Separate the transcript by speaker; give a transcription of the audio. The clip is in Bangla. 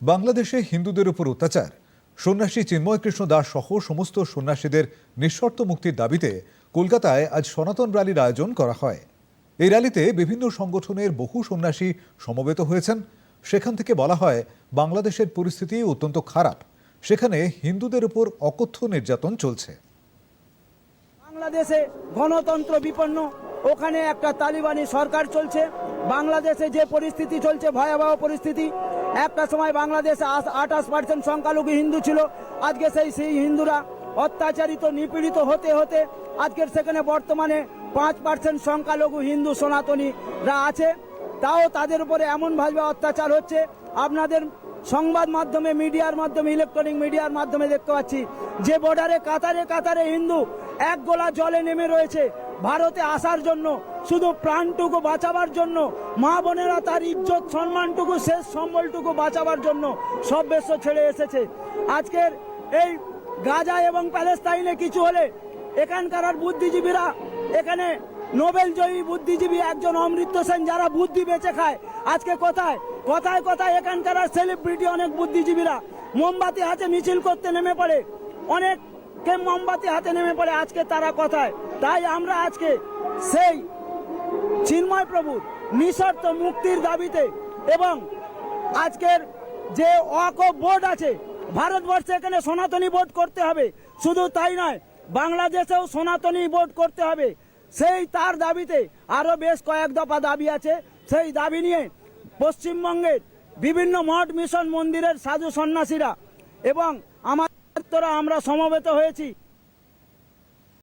Speaker 1: বাংলাদেশে হিন্দুদের উপর অত্যাচার। সন্ন্যাসী চিন্ময় কৃষ্ণ দাস সহ সমস্ত সন্ন্যাসীদের নিঃশর্ত মুক্তির দাবিতে কলকাতায় আজ সনাতন র্যালির আয়োজন করা হয়। এই র্যালিতে বিভিন্ন সংগঠনের বহু সন্ন্যাসী সমবেত হয়েছেন। সেখান থেকে বলা হয়, বাংলাদেশের পরিস্থিতি অত্যন্ত খারাপ। সেখানে হিন্দুদের উপর অকথ্য নির্যাতন চলছে।
Speaker 2: বাংলাদেশে গণতন্ত্র বিপন্ন ওখানে একটা তালিবানি সরকার চলছে। বাংলাদেশে যে পরিস্থিতি চলছে, ভয়াবহ পরিস্থিতি। একটা সময় বাংলাদেশে আঠাশ পার্সেন্ট সংখ্যালঘু হিন্দু ছিল। আজকে সেই সেই হিন্দুরা অত্যাচারিত, নিপীড়িত হতে হতে আজকের সেখানে বর্তমানে পাঁচ পার্সেন্ট সংখ্যালঘু হিন্দু সনাতনীরা আছে। তাও তাদের উপরে এমনভাবে অত্যাচার হচ্ছে। আপনাদের সংবাদ মাধ্যমে, মিডিয়ার মাধ্যমে, ইলেকট্রনিক মিডিয়ার মাধ্যমে দেখতে পাচ্ছি, যে বর্ডারে কাতারে কাতারে হিন্দু এক গোলা জলে নেমে রয়েছে। ভারতে আসার জন্য, শুধু প্রাণটুকু বাঁচাবার জন্য, মা বোনেরা তার ইজ্জত, সম্মানটুকু, শেষ সম্বলটুকু বাঁচাবার জন্য সব বেশ ছেড়ে এসেছে। আজকের এই গাজা এবং প্যালেস্তাইনে কিছু হলে এখানকার বুদ্ধিজীবীরা, এখানে নোবেল জয়ী বুদ্ধিজীবী একজন অমৃত সেন যারা বুদ্ধি বেঁচে খায়, আজকে কোথায়? কথায় কথায়? এখানকার সেলিব্রিটি অনেক বুদ্ধিজীবীরা। মোমবাতি হাতে মিছিল করতে নেমে পড়ে। অনেক কে মোমবাতি হাতে নেমে পড়ে আজকে তারা কথায়? তাই আমরা আজকে সেই চিন্ময় প্রভুর নিঃশর্ত মুক্তির দাবিতে এবং আজকের যে অক বোর্ড আছে, ভারতবর্ষে এখানে সনাতনী বোর্ড করতে হবে। শুধু তাই নয়, বাংলাদেশেও সনাতনী বোর্ড করতে হবে। সেই তার দাবিতে আরও বেশ কয়েক দফা দাবি আছে। সেই দাবি নিয়ে পশ্চিমবঙ্গের বিভিন্ন মঠ, মিশন, মন্দিরের সাধু সন্ন্যাসীরা এবং আমার তোরা আমরা সমবেত হয়েছি।